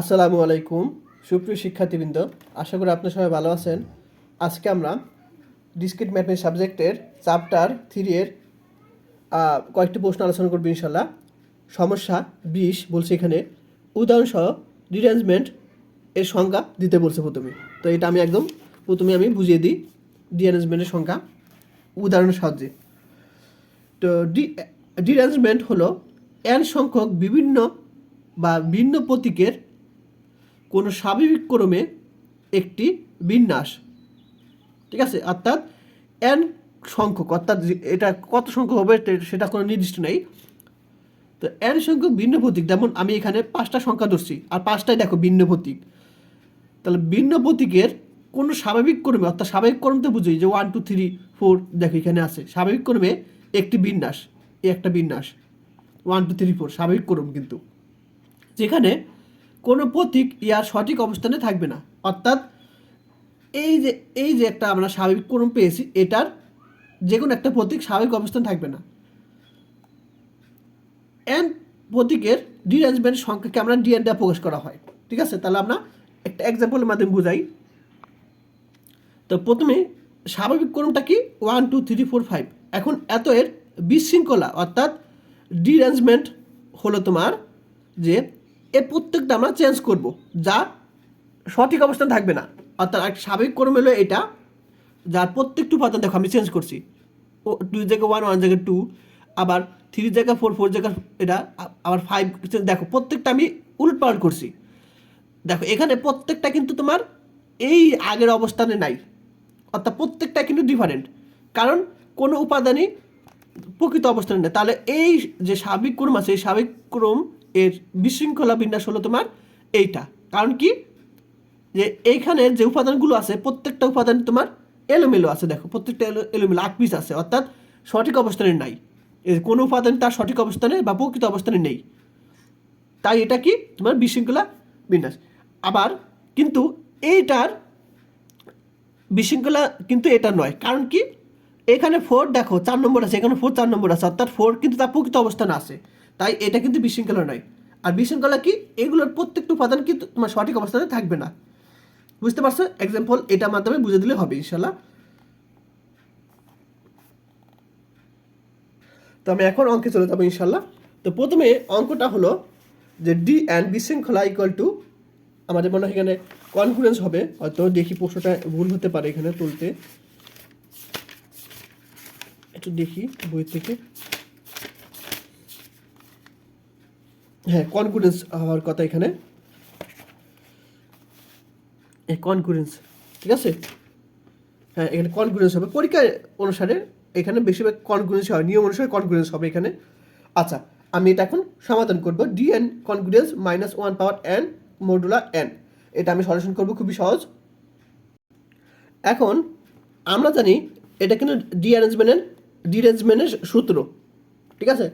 আসসালামু আলাইকুম, সুপ্রিয় শিক্ষার্থীবৃন্দ, আশা করি আপনার সবাই ভালো আছেন। আজকে আমরা ডিসক্রিট ম্যাথমেটিক্স সাবজেক্টের চ্যাপ্টার থ্রি এর কয়েকটি প্রশ্ন আলোচনা করব ইনশাল্লাহ সমস্যা বিশ বলছে এখানে, উদাহরণসহ ডিরেঞ্জমেন্ট এর সংজ্ঞা দিতে বলছে প্রথমে। তো এটা আমি একদম প্রথমে আমি বুঝিয়ে দিই ডিঅ্যারেঞ্জমেন্টের সংজ্ঞা উদাহরণের সাহায্যে। তো ডি ডিঅ্যারেঞ্জমেন্ট হলো এন সংখ্যক বিভিন্ন বা ভিন্ন প্রতীকের কোনো স্বাভাবিক ক্রমে একটি বিন্যাস। ঠিক আছে? অর্থাৎ এন সংখ্যক, অর্থাৎ এটা কত সংখ্যক হবে সেটা কোনো নির্দিষ্ট নেই। তো এন সংখ্যক ভিন্ন প্রতীক যেমন আমি এখানে পাঁচটা সংখ্যা ধরছি, আর পাঁচটাই দেখো ভিন্ন প্রতীক তাহলে ভিন্ন প্রতীকের কোনো স্বাভাবিক ক্রমে, অর্থাৎ স্বাভাবিক ক্রম তো বুঝি যে ওয়ান টু থ্রি ফোর দেখো এখানে আছে। স্বাভাবিক ক্রমে একটি বিন্যাস এই একটা বিন্যাস। ওয়ান টু থ্রি ফোর স্বাভাবিক ক্রম কিন্তু। যেখানে কোনো প্রতীক ইয়ার সঠিক অবস্থানে থাকবে না। অর্থাৎ এই যে এই যে একটা আমরা স্বাভাবিক ক্রম পেয়েছি, এটার যে কোনো একটা প্রতীক স্বাভাবিক অবস্থান থাকবে না। এন প্রতীকের ডিরেঞ্জমেন্ট সংখ্যাকে আমরা ডিএন প্রকাশ করা হয়। ঠিক আছে? তাহলে আমরা একটা এক্সাম্পলের মাধ্যমে বুঝাই। তো প্রথমে স্বাভাবিক ক্রমটা কি? One two three four five এখন এত এর বিশৃঙ্খলা, অর্থাৎ ডিরেঞ্জমেন্ট হলো তোমার যে এর প্রত্যেকটা আমরা চেঞ্জ করব। যা সঠিক অবস্থান থাকবে না। অর্থাৎ একটা স্বাভাবিক ক্রম হলো এটা, যার প্রত্যেকটি উপাদান দেখো আমি চেঞ্জ করছি। ও টু জায়গায় ওয়ান ওয়ান জায়গায় টু আবার থ্রি জায়গায় ফোর ফোর জায়গায় এটা, আবার ফাইভ দেখো প্রত্যেকটা আমি উলট পালট করছি। দেখো এখানে প্রত্যেকটা কিন্তু তোমার এই আগের অবস্থানে নাই। অর্থাৎ প্রত্যেকটা কিন্তু ডিফারেন্ট কারণ কোনো উপাদানই প্রকৃত অবস্থানে নেই। তাহলে এই যে স্বাভাবিক ক্রম আছে, এই স্বাভাবিক ক্রম এর বিশৃঙ্খলা বিন্যাস হলো তোমার এইটা। কারণ কি? যে এইখানে যে উপাদানগুলো আছে, প্রত্যেকটা উপাদান তোমার এলোমেলো আছে, দেখো, প্রত্যেকটা এলো, এলোমেলো আকপিস আছে, অর্থাৎ সঠিক অবস্থানে নাই। কোনো উপাদান তার সঠিক অবস্থানে বা প্রকৃত অবস্থানে নেই। তাই এটা কি? তোমার বিশৃঙ্খলা বিন্যাস। আবার কিন্তু এইটার বিশৃঙ্খলা কিন্তু এটা নয়। কারণ কি? এখানে ফোর দেখো, চার নম্বর আছে, এখানে ফোর চার নম্বর আছে, অর্থাৎ ফোর কিন্তু তার প্রকৃত অবস্থানে আছে। তাই এটা কিন্তু বিশৃঙ্খলা নয়। আর বিশৃঙ্খলা কি? এগুলোর প্রত্যেকটা উপাদান কিন্তু তোমার সঠিক অবস্থানে থাকবে না। বুঝতে পারছ? এক্সাম্পল এটার মাধ্যমে বুঝে দিলে হবে ইনশাল্লাহ তো আমি এখন অঙ্কে চলে যাব ইনশাল্লাহ তো প্রথমে অঙ্কটা হলো যে ডি অ্যান্ড বিশৃঙ্খলা ইকুয়াল টু আমাদের মনে হয় এখানে কনফিডেন্স হবে। হয়তো দেখি প্রশ্নটা ভুল হতে পারে এখানে তুলতে। একটু দেখি বই থেকে। হ্যাঁ কনফিডেন্স হওয়ার কথা এখানে। এই কনকুরেন্স ঠিক আছে? হ্যাঁ এখানে কনকুরেন্স হবে। পরীক্ষা অনুসারে এখানে বেশিরভাগ কনকুরেন্স হয়, নিয়ম অনুসারে কনকুরেন্স হবে এখানে। আচ্ছা আমি এটা এখন সমাধান করব। D n concurrence minus one power n modulo n এটা আমি সলিউশন করব খুবই সহজ। এখন, আমরা জানি এটা কিন্তু ডিঅ্যারেঞ্জমেন্টের ডিরেঞ্জমেন্টের সূত্র, ঠিক আছে?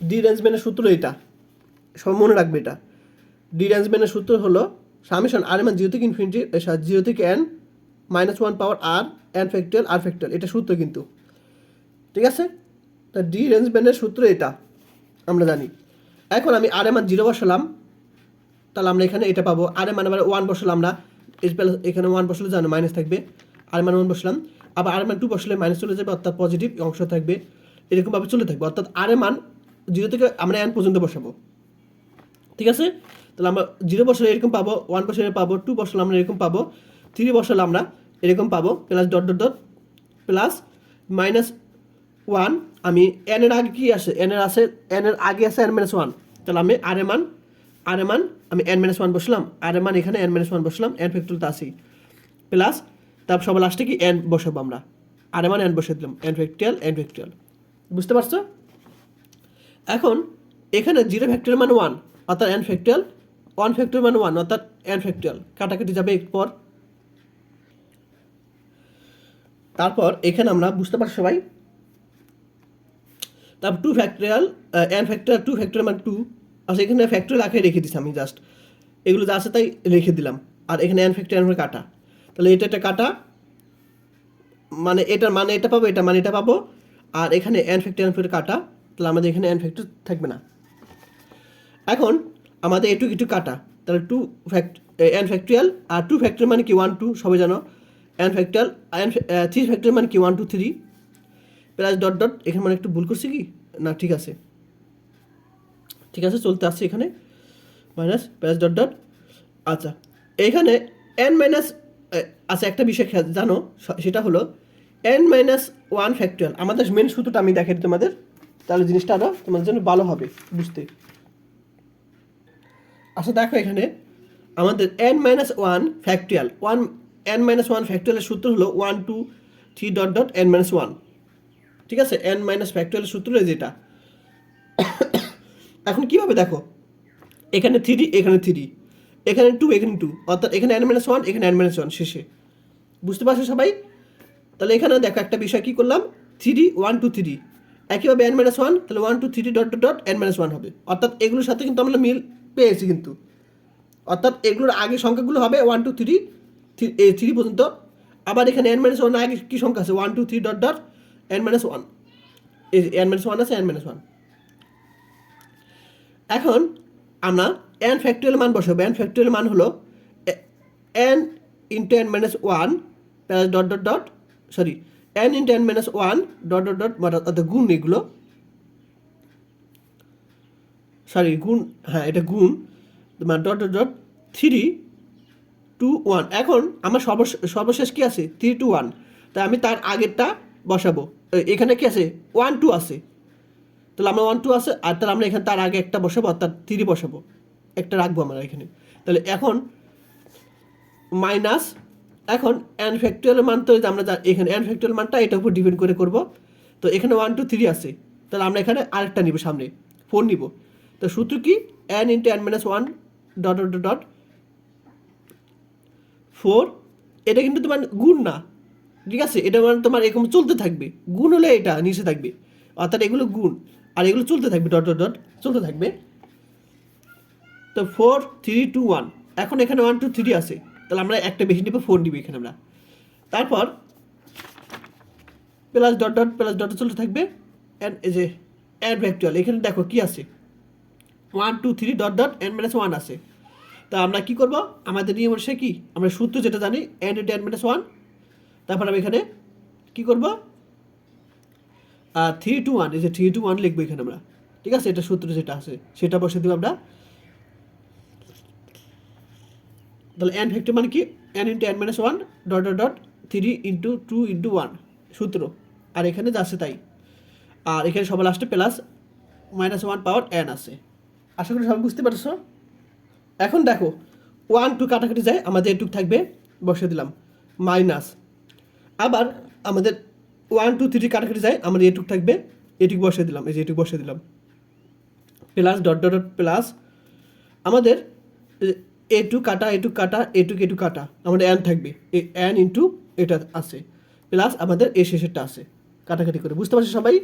ডিরেঞ্জমেন্টের সূত্র এটা। সব মনে রাখবে এটা। ডিরেঞ্জমেন্টের সূত্র হলো সামেশন আর এমান জিরো থেকে ইনফিনিটি জিরো থেকে n minus one power r n factorial r factorial এটা সূত্র কিন্তু। ঠিক আছে? তা ডিরেঞ্জমেন্টের সূত্র এটা, আমরা জানি। এখন আমি আর এমান জিরো বসালাম, তাহলে আমরা এখানে এটা পাবো। আর এমান আবার ওয়ান বসালাম প্লাস এখানে ওয়ান বসলে জানো মাইনাস থাকবে। আর মান ওয়ান বসলাম। আবার আর মান টু বসলে মাইনাস চলে যাবে, অর্থাৎ পজিটিভ অংশ থাকবে। এরকমভাবে চলে থাকবে। অর্থাৎ আর মান জিরো থেকে আমরা এন পর্যন্ত বসাবো। ঠিক আছে? তাহলে আমরা জিরো বসালে এরকম পাবো ওয়ান বসালে পাবো টু বসালে আমরা এরকম পাবো থ্রি বসালে আমরা এরকম পাবো plus dot dot dot plus minus one আমি এন এর আগে কি আছে এন এর আছে এন এর আগে আছে এন মাইনাস ওয়ান তাহলে আমি আর মান আর মান, আমি এন মাইনাস ওয়ান বসলাম আর মান এখানে এন মাইনাস ওয়ান বসলাম এন ফ্যাক্টরিয়াল তো আসি প্লাস তারপর সবার লাস্টে কি এন বসাবো আমরা? আর মান এন বসে দিলাম এন ফ্যাক্টরিয়াল এন ফ্যাক্টরিয়াল বুঝতে পারছ? এখন, এখানে জিরো ফ্যাক্টরিয়াল মানে ওয়ান অর্থাৎ এন ফ্যাক্টরিয়াল ওয়ান ফ্যাক্টরিয়াল মানে ওয়ান অর্থাৎ এন ফ্যাক্টরিয়াল কাটাকাটি যাবে একটু পর। তারপর এখানে আমরা বুঝতে পারছি সবাই। তারপর two factorial n factorial two factorial মানে টু আচ্ছা এখানে ফ্যাক্টরিয়াল আঁকে রেখে দিচ্ছি আমি জাস্ট এগুলো যা আছে তাই রেখে দিলাম। আর এখানে এন ফ্যাক্টরিয়াল মানে কাটা। তাহলে এটা একটা কাটা। মানে এটার মানে এটা পাবো, এটা মানে এটা পাবো। আর এখানে এন ফ্যাক্টর কাটা। তাহলে আমাদের এখানে এন ফ্যাক্টর থাকবে না। এখন আমাদের এটুক একটু কাটা। তাহলে টু ফ্যাক্ট এন ফ্যাক্টরিয়াল আর টু ফ্যাক্টরিয়াল মানে কি? ওয়ান টু সবাই জানো? N factorial n three factorial মানে কি? One two three plus dot dot এখানে মানে একটু ভুল করছি কি? না, ঠিক আছে। ঠিক আছে, চলতে আসছে এখানে। মাইনাস প্লাস ডট ডট আচ্ছা। এইখানে এন মাইনাস আচ্ছা একটা বিষয় জানো? সেটা হলো এন মাইনাস ওয়ান ফ্যাক্টরিয়াল আমাদের মেন সূত্রটা আমি দেখাই তোমাদের। তাহলে জিনিসটা আরও তোমাদের জন্য ভালো হবে, বুঝতে। আচ্ছা দেখো এখানে আমাদের n minus one factorial one n minus one ফ্যাক্টুয়ালের সূত্র হলো one two three dot dot n minus one ঠিক আছে? এন মাইনাস ফ্যাক্টরিয়ালের সূত্র যেটা। এখন কীভাবে দেখো? এখানে থ্রি এখানে থ্রি এখানে টু এখানে টু অর্থাৎ এখানে এন মাইনাস ওয়ান এখানে এন মাইনাস ওয়ান শেষে। বুঝতে পারছ সবাই? তাহলে এখানে দেখো একটা বিষয় কী করলাম? থ্রি ওয়ান টু থ্রি একইভাবে এন মাইনাস ওয়ান তাহলে one two three dot dot n minus one হবে। অর্থাৎ এগুলোর সাথে কিন্তু আমরা মিল পেয়েছি কিন্তু। অর্থাৎ এগুলোর আগে সংখ্যাগুলো হবে ওয়ান টু থ্রি থ্রি পর্যন্ত। আবার এখানে এন মাইনাস ওয়ান আগে কী সংখ্যা আছে? One two three dot dot n minus one n minus one আছে এন মাইনাস ওয়ান এখন আমরা এন ফ্যাক্টরিয়াল মান বসাবো। এন ফ্যাক্টরিয়াল মান হলো n into n minus one plus dot dot dot sorry n into n minus one dot dot dot অর্থাৎ গুণ এগুলো। সরি গুণ হ্যাঁ এটা গুণ, তোমার dot dot three two one এখন আমার সর্বশেষ কি আছে? থ্রি টু ওয়ান তাই আমি তার আগেরটা বসাবো। এখানে কি আছে? ওয়ান টু আছে। তাহলে আমরা ওয়ান টু আছে, আর তাহলে আমরা এখানে তার আগে একটা বসাবো, আর তার থ্রি বসাবো। একটা রাখব আমরা এখানে। তাহলে এখন মাইনাস এখন অ্যান ফ্যাক্টরিয়াল মান তো আমরা এখানে অ্যান ফ্যাক্টরিয়াল মানটা এটার উপর ডিপেন্ড করে করব। তো এখানে ওয়ান টু থ্রি আছে। তাহলে আমরা এখানে আরেকটা নিব সামনে। ফোর নিব। তো সূত্র কি n into n minus one dot dot dot four এটা কিন্তু তোমার গুণ না। ঠিক আছে? এটা মানে তোমার এরকম চলতে থাকবে। গুণ হলে এটা নিচে থাকবে। অর্থাৎ এগুলো গুণ। আর এগুলো চলতে থাকবে ডট ডট ডট চলতে থাকবে। তো ফোর থ্রি টু ওয়ান এখন এখানে ওয়ান টু থ্রি আছে। তাহলে আমরা একটা বেশি নিব ফোর নিব এখানে আমরা। তারপর plus dot dot plus dot চলতে থাকবে। অ্যান্ড এই যে অ্যাড ভ্যাক্টুয়াল এখানে দেখো কি আছে? One two three dot dot n minus one আছে। তা আমরা কি করব? আমাদের নিয়ম অনুসারে কি? আমরা সূত্র যেটা জানি n into n minus one তারপর আমি এখানে কি করব? থ্রি টু ওয়ান এই যে থ্রি টু ওয়ান লিখব এখানে আমরা। ঠিক আছে? এটা সূত্র যেটা আছে, সেটা বসে দেবো আমরা। তাহলে এন ফ্যাক্টর মানে কি? N into n minus one dot dot dot three into two into one সূত্র। আর এখানে যাচ্ছে তাই। আর এখানে সবার লাস্টে plus minus one power n আছে। আশা করি সবাই বুঝতে পারছ? এখন দেখো ওয়ান টু কাটাকাটি যায়, আমাদের এটুক থাকবে বসে দিলাম। মাইনাস আবার আমাদের ওয়ান টু থ্রি কাটাকাটি যায়, আমাদের এটুক থাকবে এটুক বসে দিলাম, এই যে এটুক বসে দিলাম। Plus dot dot dot plus আমাদের এ টু কাটা এ টু কাটা এ টু এ কাটা, আমাদের অ্যান থাকবে, এই অ্যান ইন্টু এটা আছে। প্লাস আমাদের এ শেষেরটা আছে, কাটাকাটি করে, বুঝতে পারছি সবাই?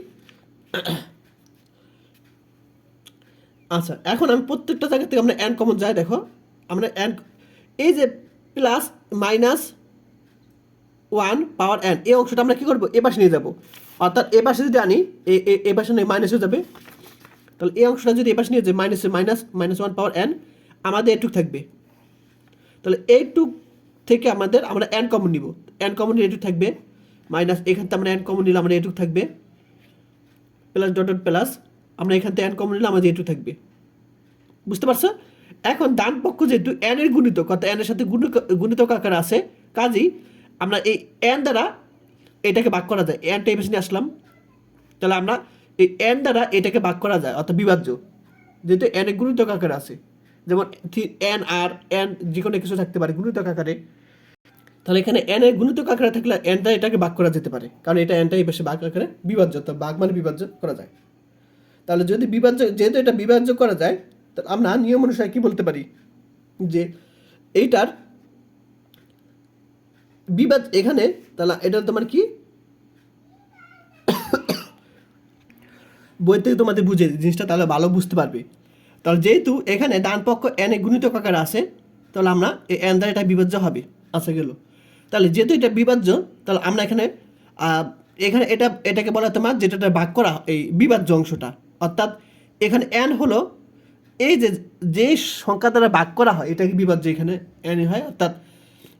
আচ্ছা এখন আমি প্রত্যেকটা জায়গা থেকে আমরা অ্যান কমন যাই দেখো। আমরা অ্যান এই যে plus minus one power n এই অংশটা আমরা কী করব? এ পাশে নিয়ে যাব। অর্থাৎ এ পাশে যদি আনি, এ পাশে নেই মাইনাস যাবে। তাহলে এই অংশটা যদি এ পাশে নিয়ে যাই মাইনাসে minus minus one power n আমাদের এটুক থাকবে। তাহলে এইটুক থেকে আমাদের, আমরা অ্যান কমন নিব। অ্যান কমন এটুক থাকবে। মাইনাস এখান থেকে আমরা অ্যান কমন নিলে আমরা এটুক থাকবে। প্লাস ডট ডট প্লাস আমরা এখান থেকে অ্যান কমন নিলে আমাদের এটুক থাকবে। বুঝতে পারছ? এখন ডান পক্ষ যেহেতু এন এর গুণিতক অর্থাৎ এন এর সাথে গুণ গুণিতক আকার আছে কাজেই আমরা এই এন দ্বারা এটাকে ভাগ করা যায়। এনটা এই পাশে নিয়ে আসলাম। তাহলে আমরা এই এন দ্বারা এটাকে ভাগ করা যায়, অর্থাৎ বিভাজ্য। যেহেতু এন এর গুণিতক আকার আছে। যেমন এন আর এন যে কোনো কিছু থাকতে পারে গুণিতক আকারে। তাহলে এখানে এন এর গুণিতক আকারে থাকলে এন দ্বারা এটাকে ভাগ করা যেতে পারে। কারণ এটা এনটা এই ভাগ আকারে বিভাজ্য তো ভাগ মানে বিভাজ্য করা যায়। তাহলে যদি বিভাজ্য যেহেতু এটা বিভাজ্য করা যায় তাহলে আমরা নিয়ম অনুসারে কি বলতে পারি? যে এইটার বিভাজ এখানে তাহলে এটা তোমার কি? বই থেকে তোমাদের বুঝে জিনিসটা তাহলে ভালো বুঝতে পারবে। তাহলে যেহেতু এখানে ডান পক্ষ এন এ গুণিত আকারে আছে, তাহলে আমরা এই এন দ্বারা এটা বিভাজ্য হবে আচ্ছা গেল। তাহলে যেহেতু এটা বিভাজ্য, তাহলে আমরা এখানে এখানে এটা এটাকে বলা তোমার যেটা ভাগ করা এই বিভাজ্য অংশটা। অর্থাৎ এখানে এন হলো এই যে যে সংখ্যা দ্বারা ভাগ করা হয়, এটাকে বিভাজ্য এখানে এন হয়, অর্থাৎ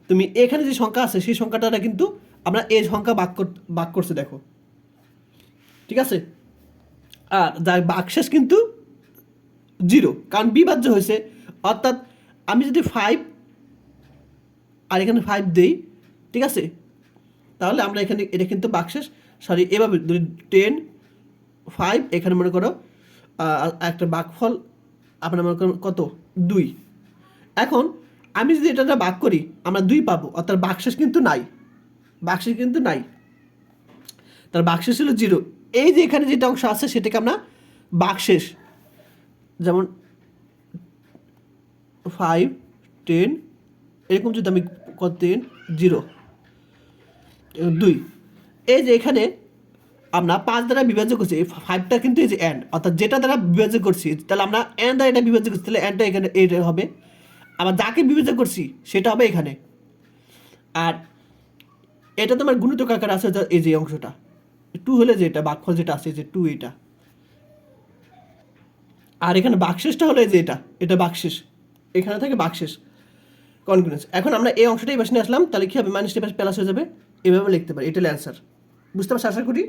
তুমি এখানে যে সংখ্যা আছে, সেই সংখ্যাটা কিন্তু আমরা এই সংখ্যা কর, ভাগ করছে, দেখো। ঠিক আছে? আর যার বাকশেষ কিন্তু জিরো কারণ বিভাজ্য হয়েছে। অর্থাৎ আমি যদি ফাইভ আর এখানে ফাইভ দিই, ঠিক আছে? তাহলে আমরা এখানে, এটা কিন্তু বাকশেষ সরি এভাবে টেন ফাইভ এখানে মনে করো একটা বাকফল আপনার মনে করেন কত? দুই। এখন, আমি যদি এটা বাক করি, আমরা দুই পাবো, অর্থাৎ বাক্সেস কিন্তু নাই। বাক্সেস কিন্তু নাই। তার বাক্সেস ছিল জিরো। এই যে এখানে যেটা অংশ আছে, সেটাকে আমরা বাক্সেস যেমন ফাইভ টেন এরকম যদি আমি কত টেন জিরো দুই। এই যে এখানে আমরা পাঁচ দ্বারা বিভাজ্য করছি, এই ফাইভটা কিন্তু এই যে অ্যান্ড অর্থাৎ যেটা দ্বারা বিভাজ্য করছি, তাহলে আমরা অ্যান্ড দ্বারা এটা বিভাজ্য করছি, তাহলে অ্যান্ডটা এখানে, এইটা হবে। আবার যাকে বিভাজ্য করছি, সেটা হবে এখানে। আর এটা তোমার গুণিতক আকার আছে এই যে অংশটা। টু হলে যেটা, বাক্য যেটা আছে যে টু এটা আর এখানে বাকশেষটা হলো যে এটা এটা বাকশেষ এখানে থাকে বাকশেষ কনফিডেন্স এখন আমরা এই অংশটাই পাশে নিয়ে আসলাম, তাহলে কী হবে? মাইনাস টি প্লাস হয়ে যাবে। এভাবে লিখতে পারি এটা অ্যান্সার বুঝতে পারছি? আশা করি।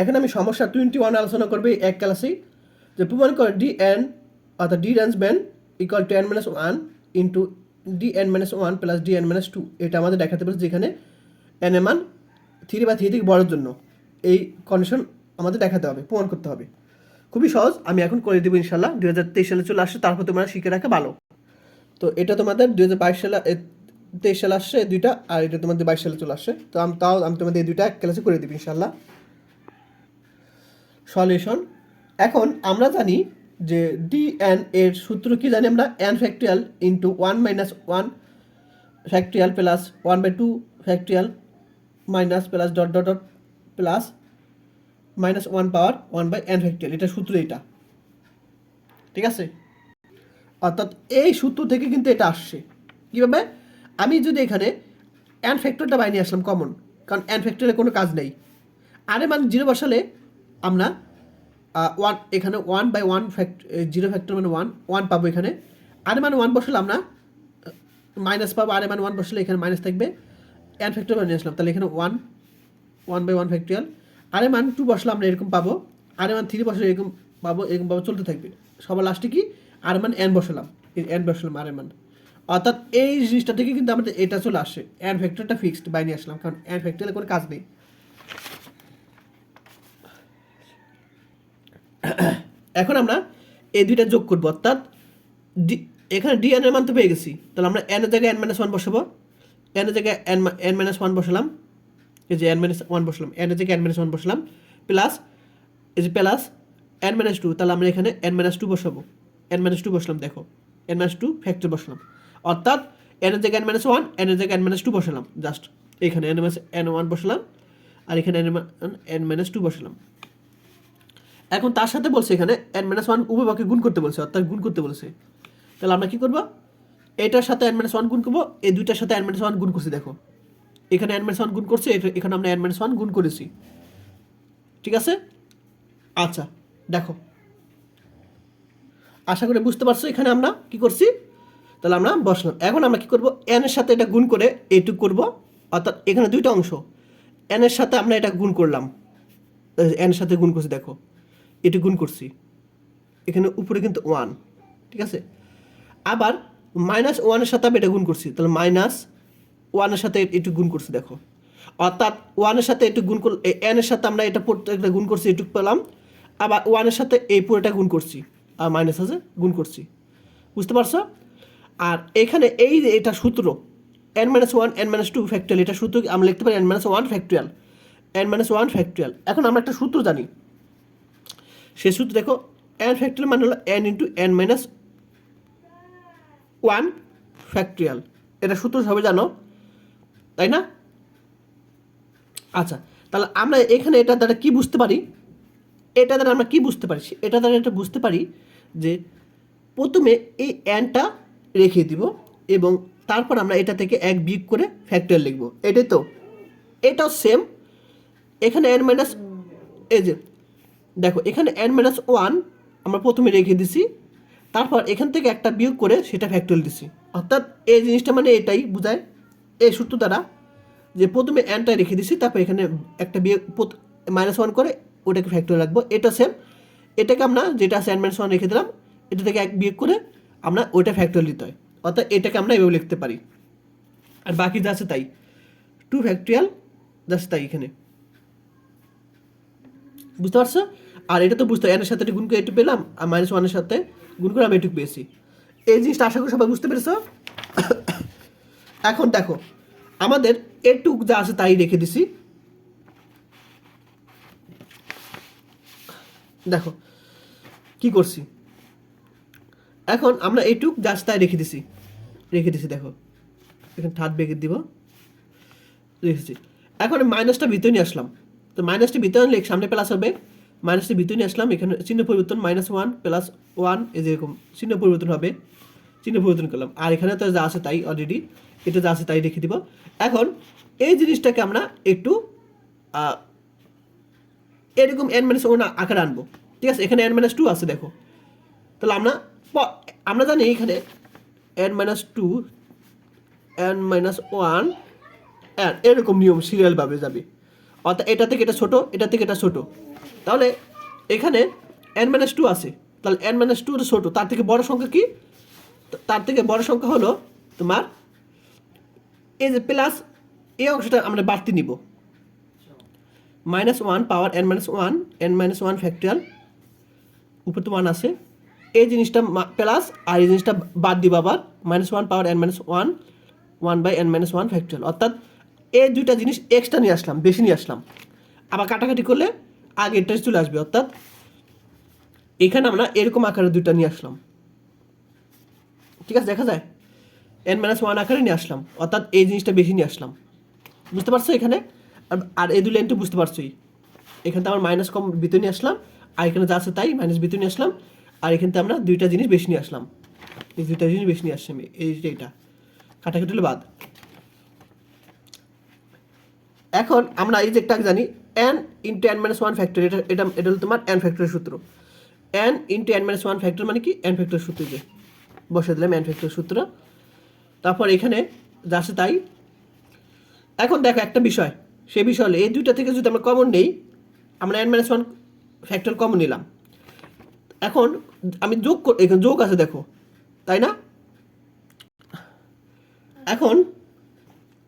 এখন আমি সমস্যা টোয়েন্টি ওয়ান আলোচনা করবে এক ক্লাসেই যে প্রমাণ করে ডি এন অর্থাৎ D range ban equal to n minus one into D n minus one plus D n minus two এটা আমাদের দেখাতে পারে যেখানে এন এ মান থ্রি বা থ্রি থেকে বড়ের জন্য। এই কন্ডিশন আমাদের দেখাতে হবে, প্রমাণ করতে হবে। খুবই সহজ, আমি এখন করে দেবো ইনশাল্লাহ দু হাজার তেইশ সালে চলে আসছে, তারপর তোমরা শিখে রাখা ভালো। তো এটা তোমাদের দু হাজার বাইশ সালে তেইশ সালে আসছে দুইটা, আর এটা তোমাদের বাইশ সালে চলে আসছে। তো আমি, তাও আমি তোমাদের এই দুইটা এক ক্লাসে করে দেবো ইনশাল্লাহ সলিউশন। এখন আমরা জানি যে ডি এন এর সূত্র কি জানি আমরা? N factorial into one minus one factorial plus one by two factorial minus plus dot dot dot plus minus one power one by n factorial এটা সূত্র এটা। ঠিক আছে? অর্থাৎ এই সূত্র থেকে কিন্তু এটা আসছে। কীভাবে? আমি যদি এখানে অ্যান ফ্যাক্টরটা বাইরে আসলাম কমন কারণ অ্যান ফ্যাক্টরের কোনো কাজ নেই। আরে মান জিরো বসালে আমরা ওয়ান এখানে one by one fact zero factor মানে ওয়ান ওয়ান পাবো এখানে। আর মান ওয়ান বসালে আমরা মাইনাস পাবো আর মান ওয়ান বসালে এখানে মাইনাস থাকবে। অ্যান ফ্যাক্টর নিয়ে আসলাম, তাহলে এখানে one one by one factorial আরে মান টু বসলে আমরা এরকম পাবো আরে মান থ্রি বসলে এরকম পাবো এরকম পাবো চলতে থাকবে। সবার লাস্টে কি? আর মান এন বসালাম এন বসালাম আরে মান। অর্থাৎ এই জিনিসটা থেকে কিন্তু আমাদের এটা চলে আসে। এন ফ্যাক্টরটা ফিক্সড বাইরে আসলাম, কারণ এন ফ্যাক্টরিয়ালে কোনো কাজ নেই। এখন আমরা এই দুইটা যোগ করব অর্থাৎ ডি এখানে ডি এন এর মান তো পেয়ে গেছি তাহলে আমরা এন এর জায়গায় এন মাইনাস ওয়ান বসাবো এন এর জায়গায় এন এন মাইনাস ওয়ান বসালাম এই যে এন মাইনাস ওয়ান বসলাম এন এর জায়গায় এন মাইনাস ওয়ান বসলাম প্লাস এই যে প্লাস এন মাইনাস টু তাহলে আমরা এখানে এন মাইনাস টু বসাবো এন মাইনাস টু বসলাম দেখো এন মাইনাস টু ফ্যাক্টর বসলাম অর্থাৎ এন এর জায়গায় এন মাইনাস ওয়ান এন এর জায়গায় এন মাইনাস টু বসালাম জাস্ট এখানে এন মাইনাস এন ওয়ান বসালাম আর এখানে এন এন মাইনাস টু বসালাম এখন তার সাথে বলছে এখানে এন মাইনাস ওয়ান উভয়পক্ষে গুণ করতে বলছে, অর্থাৎ গুণ করতে বলছে। তাহলে আমরা কী করব? এটার সাথে এন মাইনাস ওয়ান গুণ করব, এই দুইটার সাথে এন মাইনাস ওয়ান গুণ করছি, দেখো। এখানে এন মাইনাস ওয়ান গুণ করছে এখানে আমরা এন মাইনাস ওয়ান গুণ করেছি। ঠিক আছে? আচ্ছা দেখো। আশা করি বুঝতে পারছ, এখানে আমরা কি করছি? তাহলে আমরা বসলাম। এখন আমরা কি করব? এন এর সাথে এটা গুণ করে এইটুকু করব, অর্থাৎ এখানে দুইটা অংশ। এন এর সাথে আমরা এটা গুণ করলাম। এন এর সাথে গুণ করছি, দেখো। এটা গুণ করছি। এখানে উপরে কিন্তু ওয়ান ঠিক আছে? আবার মাইনাস ওয়ানের সাথে আমি এটা গুণ করছি। তাহলে মাইনাস ওয়ানের সাথে একটু গুণ করছি, দেখো। অর্থাৎ ওয়ানের সাথে একটু গুণ কর এন এর সাথে আমরা এটা প্রত্যেকটা গুণ করছি, এটুকু পেলাম। আবার ওয়ানের সাথে এই পুরোটা গুণ করছি, আর মাইনাস আছে, গুণ করছি। বুঝতে পারছ? আর এখানে এই যে এটা সূত্র n minus one n minus two factorial এটা সূত্র আমরা লিখতে পারি n minus one factorial n minus one factorial এখন আমরা একটা সূত্র জানি। সে সূত্র দেখো এন ফ্যাক্টরিয়াল মানে হলো n into n minus one factorial এটা সূত্র সবাই জানো, তাই না? আচ্ছা তাহলে আমরা এখানে এটা দ্বারা কি বুঝতে পারি? এটা দ্বারা আমরা কি বুঝতে পারি? এটা দ্বারা এটা বুঝতে পারি যে প্রথমে এই অ্যানটা রেখে দিব এবং তারপর আমরা এটা থেকে এক বিয়োগ করে ফ্যাক্টরিয়াল লিখব। এটাই তো, এটাও সেম এখানে এন মাইনাস এই যে দেখো, এখানে এন মাইনাস ওয়ান আমরা প্রথমে রেখে দিছি, তারপর এখান থেকে একটা বিয়োগ করে সেটা ফ্যাক্টরিয়াল দিছি। অর্থাৎ এই জিনিসটা মানে এটাই বোঝায়। এই সূত্র দ্বারা যে প্রথমে অ্যানটা রেখে দিছি, তারপর এখানে একটা বিয়োগ মাইনাস ওয়ান করে ওটাকে ফ্যাক্টরিয়াল রাখব। এটা সেম এটাকে আমরা যেটা আছে অ্যান মাইনাস ওয়ান রেখে দিলাম, এটা থেকে এক বিয়োগ করে আমরা ওইটা ফ্যাক্টরিয়াল দিতে হয়। অর্থাৎ এটাকে আমরা এভাবে লিখতে পারি। আর বাকি যা আছে তাই। টু ফ্যাক্টরিয়াল জাস্ট তাই এখানে। বুঝতে পারছ? আর এটা তো বুঝতে এনের সাথে গুণ করে একটু পেলাম, আর মাইনাস ওয়ানের সাথে গুণ করে আমি একটু পেয়েছি এই জিনিসটা আশা করি সবাই বুঝতে পেরেছ? এখন দেখো, আমাদের এটুক যা আছে তাই রেখে দিছি। দেখো, কি করছি? এখন আমরা এইটুক জাস্ট তাই রেখে দিছি। রেখে দিছি, দেখো। এখানে থার্ড ব্রেকেট দিব। রেখেছি। এখন মাইনাসটা ভিতরে নিয়ে আসলাম। তো মাইনাসটি ভিতরে আনলে সামনে প্লাস হবে। মাইনাসটি ভিতরে নিয়ে আসলাম, এখানে চিহ্ন পরিবর্তন মাইনাস ওয়ান প্লাস ওয়ান এই যেরকম চিহ্ন পরিবর্তন হবে, চিহ্ন পরিবর্তন করলাম। আর এখানে তো যা আছে তাই অলরেডি এটা যা আছে তাই রেখে দিব। এখন এই জিনিসটাকে আমরা একটু এরকম এন মাইনাস ওয়ান আকারে আনব। ঠিক আছে? এখানে এন মাইনাস টু আছে, দেখো। তাহলে আমরা আমরা জানি এখানে n minus two n minus one এরকম নিয়ম সিরিয়ালভাবে যাবে। অর্থাৎ এটা থেকে এটা ছোট, এটা থেকে এটা ছোট। তাহলে এখানে এন মাইনাস টু আছে। তাহলে এন মাইনাস টু ছোট, তার থেকে বড় সংখ্যা কি? তার থেকে বড় সংখ্যা হলো তোমার এই যে প্লাস এই অংশটা আমরা বাড়তি নিব। Minus one power n minus one n minus one factorial উপরে তো ওয়ান আছে। এই জিনিসটা প্লাস আর এই জিনিসটা বাদ দিব আবার। Minus one power n minus one one by n minus one factorial অর্থাৎ এই দুইটা জিনিস এক্সট্রা নিয়ে আসলাম, বেশি নিয়ে আসলাম। আবার কাটাকাটি করলে আগেরটা চলে আসবে, অর্থাৎ এখানে আমরা এরকম আকারে দুইটা নিয়ে আসলাম। ঠিক আছে, দেখা যায়? এন মাইনাস ওয়ান আকারে নিয়ে আসলাম, অর্থাৎ এই জিনিসটা বেশি নিয়ে আসলাম। বুঝতে পারছ এখানে? আর এই দুই লাইনটা বুঝতে পারছোই। এখানে আমার মাইনাস কম ভিতরে নিয়ে আসলাম, আর এখানে যা আছে তাই মাইনাস ভিতরে নিয়ে আসলাম, আর এখানে আমরা দুইটা জিনিস বেশি নিয়ে আসলাম। এই দুইটা জিনিস বেশি নিয়ে আসছি আমি, এই এটা। কাটাকাটি বাদ। এখন আমরা এই যে একটা জানি n into n minus one factor এটা এটা এটা হলো তোমার এন ফ্যাক্টরের সূত্র। N into n minus one factor মানে কি? এন ফ্যাক্টরের সূত্র যে। বসে দিলাম এন ফ্যাক্টরের সূত্র। তারপর এখানে যা আছে তাই। এখন দেখো একটা বিষয়। সে বিষয় হলো, এই দুইটা থেকে যদি আমরা কমন নেই, আমরা n minus one factor common নিলাম। এখন আমি যোগ এখানে যোগ আছে দেখো। তাই না? এখন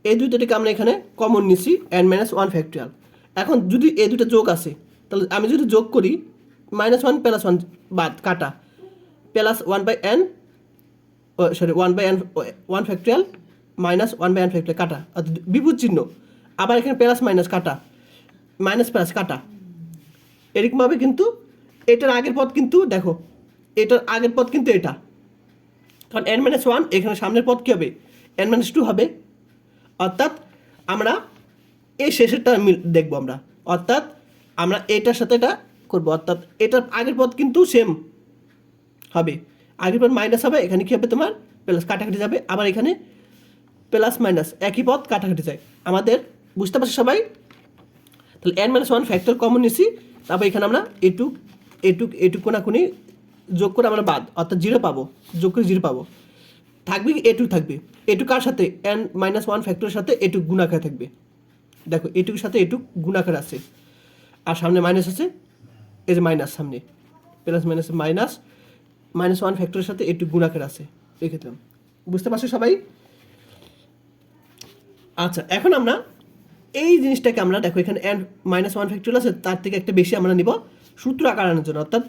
এই দুইটাকে আমরা এখানে কমন নিছি এন মাইনাস ওয়ান ফ্যাক্টরিয়াল এখন যদি এই দুটো যোগ আছে, তাহলে আমি যদি যোগ করি মাইনাস ওয়ান প্লাস ওয়ান বাদ, কাটা। Plus one by n sorry one by n one factorial minus one by n factorial কাটা। বিপদ চিহ্ন, আবার এখানে প্লাস মাইনাস কাটা। মাইনাস প্লাস কাটা। এরকমভাবে কিন্তু এটার আগের পথ কিন্তু, দেখো, এটার আগের পথ কিন্তু এটা। কারণ এন মাইনাস ওয়ান এখানে সামনের পথ কী হবে? এন মাইনাস টু হবে। অর্থাৎ আমরা এই শেষেরটা দেখব আমরা। অর্থাৎ আমরা এটার সাথে এটা করব। অর্থাৎ এটার আগের পদ কিন্তু সেম হবে। আগের পদ মাইনাস হবে, এখানে কী হবে তোমার? প্লাস কাটাকাটি যাবে। আবার এখানে প্লাস মাইনাস একই পদ কাটাকাটি যায়। আমাদের বুঝতে পারছি সবাই? তাহলে n minus one factor common নিছি। তারপর এখানে আমরা এটুক এটুক এটুক কোনাকুনি যোগ করে আমরা বাদ। অর্থাৎ জিরো পাবো। যোগ করে জিরো পাবো। থাকবে এটুক থাকবে। এটুক কার সাথে? এন মাইনাস ওয়ান ফ্যাক্টরের সাথে এটুক গুণাকার থাকবে। দেখো, এটুকের সাথে এটুক গুণাকার আছে। আর সামনে মাইনাস আছে, এই যে মাইনাস সামনে। Plus minus minus minus one ফ্যাক্টরের সাথে এটুক গুণাকার আছে রেখে দিলাম বুঝতে পারছ সবাই? আচ্ছা এখন আমরা এই জিনিসটাকে আমরা দেখো, এখানে অ্যান্ড মাইনাস ওয়ান ফ্যাক্টরিয়াল আছে, তার থেকে একটা বেশি আমরা নিব সূত্র আকার আনার জন্য। অর্থাৎ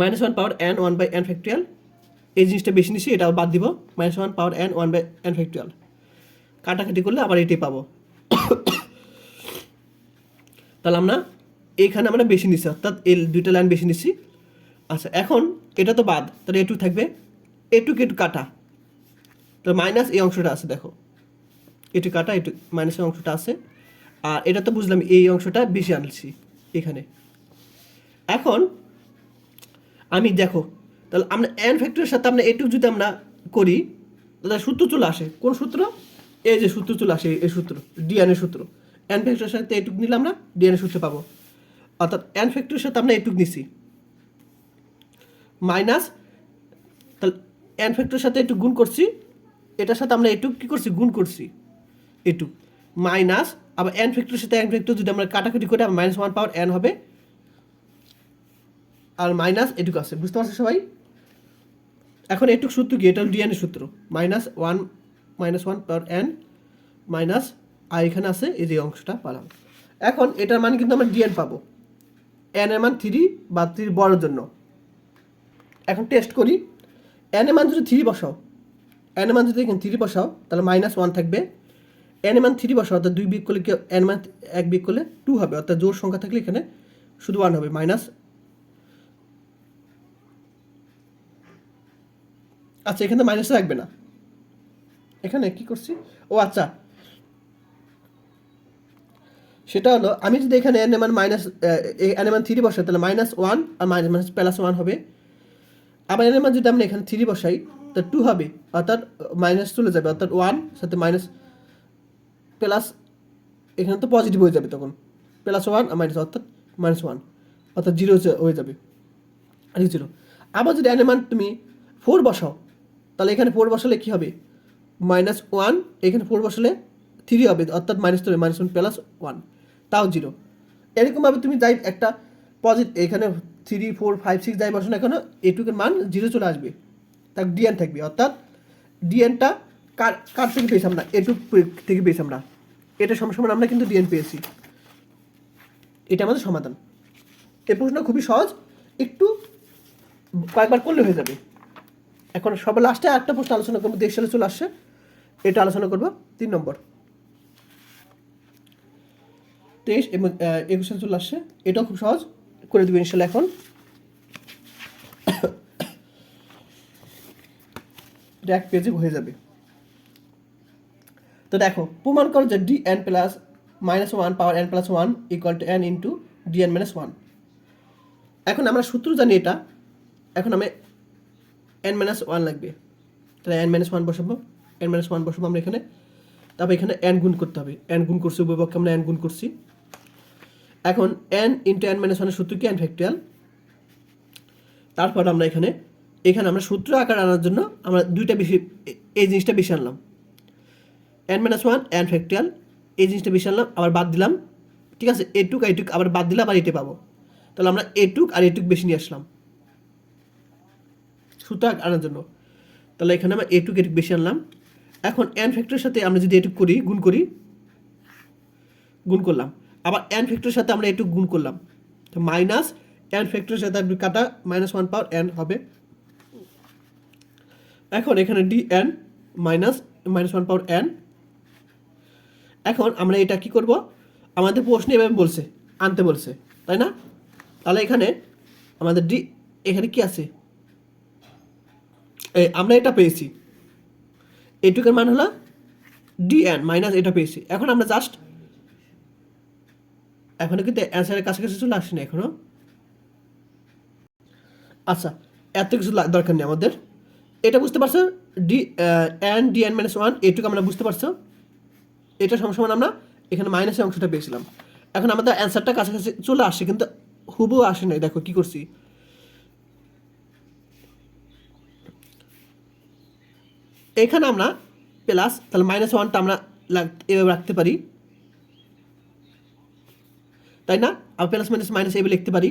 minus one power n one by n factorial এই জিনিসটা বেশি নিছি, এটাও বাদ দিব। Minus one power n one by n factorial কাটাকাটি করলে আবার এটাই পাবো। তাহলে আমরা এখানে আমরা বেশি নিছি অর্থাৎ এই দুইটা লাইন বেশি নিচ্ছি। আচ্ছা এখন এটা তো বাদ, তাহলে এটু থাকবে। এটু কাটা। তো মাইনাস এই অংশটা আছে, দেখো। এটু কাটা এটু মাইনাসের অংশটা আছে। আর এটা তো বুঝলাম, এই অংশটা বেশি আনছি এখানে। এখন আমি দেখো, তাহলে আমরা এন ফ্যাক্টরের সাথে আমরা এটুক যদি আমরা করি, তাহলে সূত্র চলে আসে। কোন সূত্র? এই যে সূত্র চলে আসে, এই সূত্র ডিএনএ সূত্র। এন ফ্যাক্টরের সাথে এটুক নিলে আমরা ডিএনএ সূত্র পাবো। অর্থাৎ এন ফ্যাক্টরের সাথে আমরা এটুক নিছি। মাইনাস, তাহলে এন ফ্যাক্টরের সাথে একটু গুণ করছি, এটার সাথে আমরা এটুক কী করছি? গুণ করছি এটুক। মাইনাস, আবার এন ফ্যাক্টরের সাথে এন ফ্যাক্টর যদি আমরা কাটাকুটি করে মাইনাস ওয়ান পাওয়ার এন হবে। আর মাইনাস এটুক আছে, বুঝতে পারছ সবাই? এখন এটুক সূত্র কি? এটা হল ডিএনএ সূত্র। Minus one minus one power n minus আর এখানে আছে, এই যে অংশটা পালাম। এখন এটার মানে কিন্তু আমরা ডিএন পাবো। এন এর মান থ্রি বা থ্রির বড়ের জন্য। এখন টেস্ট করি। এন এর মান যদি থ্রি বসাও এন এর মান যদি এখানে থ্রি বসাও, তাহলে মাইনাস ওয়ান থাকবে। এন এর মান থ্রি বসাও, অর্থাৎ দুই বিক করলে কি এন মান এক বিক করলে টু হবে। অর্থাৎ জোর সংখ্যা থাকলে এখানে শুধু ওয়ান হবে মাইনাস আচ্ছা এখানে মাইনাস রাখবে না। এখানে কি করছি? ও আচ্ছা। সেটা হলো, আমি যদি এখানে এন এমান মাইনাস এন এমান থ্রি বসাই, তাহলে মাইনাস ওয়ান আর মাইনাস মাইনাস প্লাস ওয়ান হবে। আবার এন এমান যদি আমরা এখানে থ্রি বসাই তা টু হবে, অর্থাৎ মাইনাস চলে যাবে, অর্থাৎ ওয়ান সাথে মাইনাস প্লাস এখানে তো পজিটিভ হয়ে যাবে তখন। প্লাস ওয়ান আর মাইনাস অর্থাৎ মাইনাস ওয়ান অর্থাৎ জিরো হয়ে যাবে আর জিরো আবার যদি এন এমান তুমি ফোর বসাও, তাহলে এখানে ফোর বসালে কী হবে? মাইনাস ওয়ান, এখানে ফোর বসালে থ্রি হবে, অর্থাৎ minus three minus one plus one তাও জিরো এরকমভাবে তুমি যাই, একটা পজিটিভ এখানে থ্রি ফোর ফাইভ সিক্স যাই বসো না কেন, এটুকের মান জিরো চলে আসবে। তার ডিএন থাকবে, অর্থাৎ ডিএনটা কার কার থেকে পেয়েছি আমরা? এটুক থেকে পেয়েছি আমরা। এটা সমান আমরা কিন্তু ডিএন পেয়েছি। এটা আমাদের সমাধান। এই প্রশ্ন খুবই সহজ, একটু কয়েকবার করলে হয়ে যাবে। এখন সবার লাস্টে একটা প্রশ্ন আলোচনা করব, দেশ সালে চলে আসছে। এটা আলোচনা করব তিন নম্বর। তেইশ এবং একুশ চলে আসছে। এটাও খুব সহজ। করে দেবে ইনশাল্লাহ এখন। এক পেজে হয়ে যাবে। তো দেখো, প্রমাণ করো যে D n plus minus one power n plus one equal to n into D n minus one এখন আমরা সূত্র জানি এটা। এখন আমি এন মাইনাস ওয়ান লাগবে। তাহলে এন মাইনাস ওয়ান বসাবো। এন মাইনাস ওয়ান বসাবো আমরা এখানে। তারপর এখানে এন গুণ করতে হবে। এন গুণ করছি উভয়পক্ষে আমরা এন গুণ করছি। এখন এন ইন্টু এন মাইনাস ওয়ানের সূত্র কি? এন ফ্যাক্টরিয়াল তারপর আমরা এখানে এখানে আমরা সূত্র আকার আনার জন্য আমরা দুইটা বেশি, এই জিনিসটা বেশি আনলাম। N minus one n factorial এই জিনিসটা বেশি আনলাম, আবার বাদ দিলাম। ঠিক আছে, এটুক আর এটুক, আবার বাদ দিলে আবার এটে পাবো। তাহলে আমরা এটুক আর এটুক বেশি নিয়ে আসলাম। সূত্র আনার জন্য। তাহলে এখানে আমরা এটুক এটুক বেশি আনলাম। এখন এন ফ্যাক্টরের সাথে আমরা যদি এটুক করি, গুণ করি, গুণ করলাম। আবার এন ফ্যাক্টরের সাথে আমরা এটুক গুণ করলাম। তো মাইনাস এন ফ্যাক্টরের সাথে আপনি কাটা মাইনাস ওয়ান পাওয়ার এন হবে। এখন এখানে D n minus minus one power n এখন আমরা এটা কি করব? আমাদের প্রশ্নে এভাবে বলছে, আনতে বলছে, তাই না? তাহলে এখানে আমাদের ডি এখানে কি আছে? এই আমরা এটা পেয়েছি। এটুকের মান হলো ডি এন মাইনাস এটা পেয়েছি। এখন আমরা জাস্ট এখনও কিন্তু অ্যান্সারের কাছাকাছি চলে আসছে না এখনও। আচ্ছা এত কিছু দরকার নেই আমাদের। এটা বুঝতে পারছ? D n D n minus one এটুকু আমরা বুঝতে পারছ? এটা সমান আমরা এখানে মাইনাসের অংশটা পেয়েছিলাম। এখন আমাদের অ্যান্সারটা কাছাকাছি চলে আসছে কিন্তু হুবু আসে নাই। দেখো কি করছি? এখানে আমরা প্লাস তাহলে মাইনাস ওয়ানটা আমরা এভাবে রাখতে পারি। তাই না? আবার প্লাস মাইনাস মাইনাস এভাবে লিখতে পারি।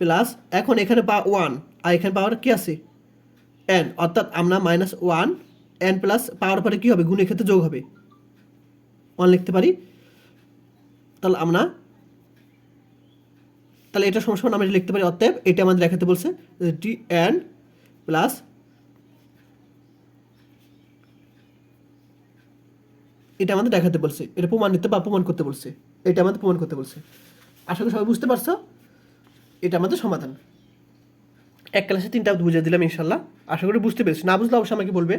প্লাস এখন এখানে পা ওয়ান আর এখানে পাওয়ার কি আছে? এন অর্থাৎ আমরা minus one n plus power পরে কী হবে? গুণের ক্ষেত্রে যোগ হবে। ওয়ান লিখতে পারি। তাহলে আমরা তাহলে এটা সমস্যা আমরা লিখতে পারি অতএব এটা আমাদের দেখাতে বলছে ডি এন প্লাস এটা আমাদের দেখাতে বলছে, এটা প্রমাণিত বা প্রমাণ করতে বলছে, এটা আমাদের প্রমাণ করতে বলছে। আশা করি সবাই বুঝতে পারছ? এটা আমাদের সমাধান। এক ক্লাসে তিনটা বুঝিয়ে দিলাম ইনশাল্লাহ। আশা করি বুঝতে পেরেছি। না বুঝলে অবশ্যই আমাকে বলবে।